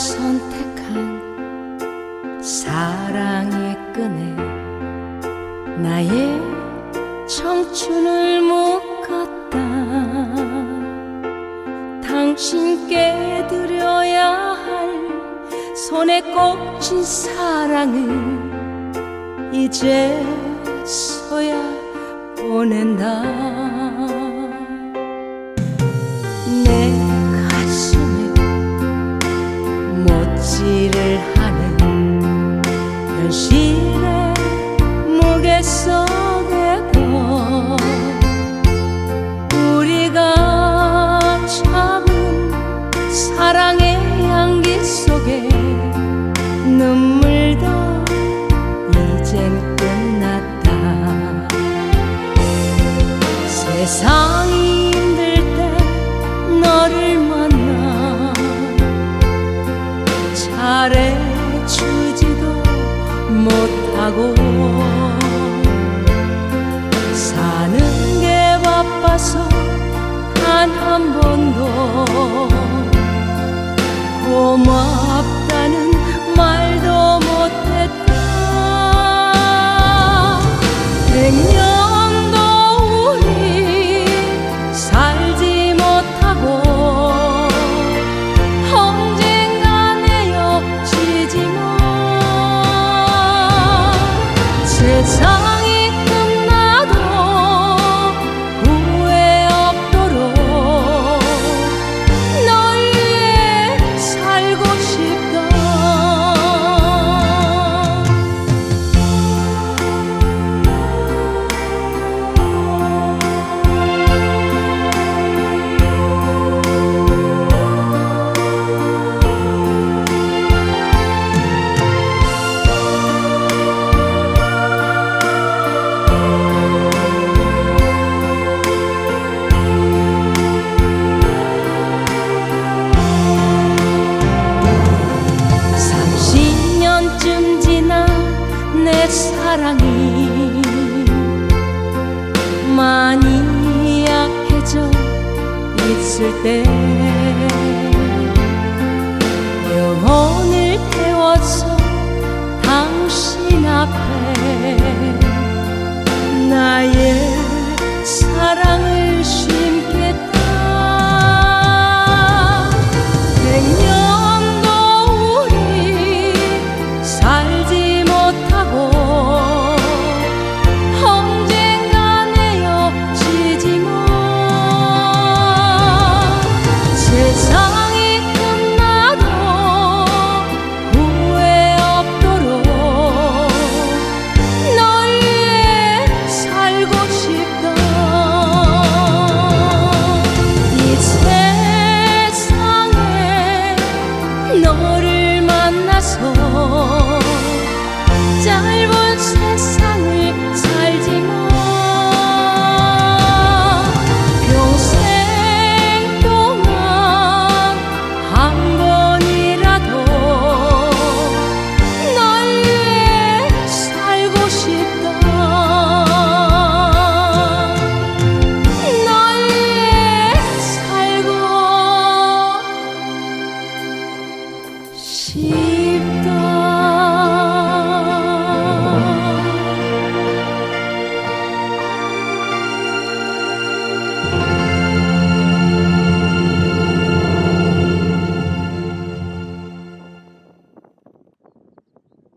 선택한 사랑의 끈에 나의 청춘을 묶었다. 당신께 드려야 할 손에 꽂힌 사랑을 이제서야 보낸다. 현실의 무게 속에도 우리가 참은 사랑의 향기 속에 눈물도 이젠 끝났다. 세상이 힘들 때 너를 만나 못 하고 사는 게 바빠서 단 한 번도 고맙다는 말도 못했다 사랑이 많이 약해져 있을 때 영혼 cheap.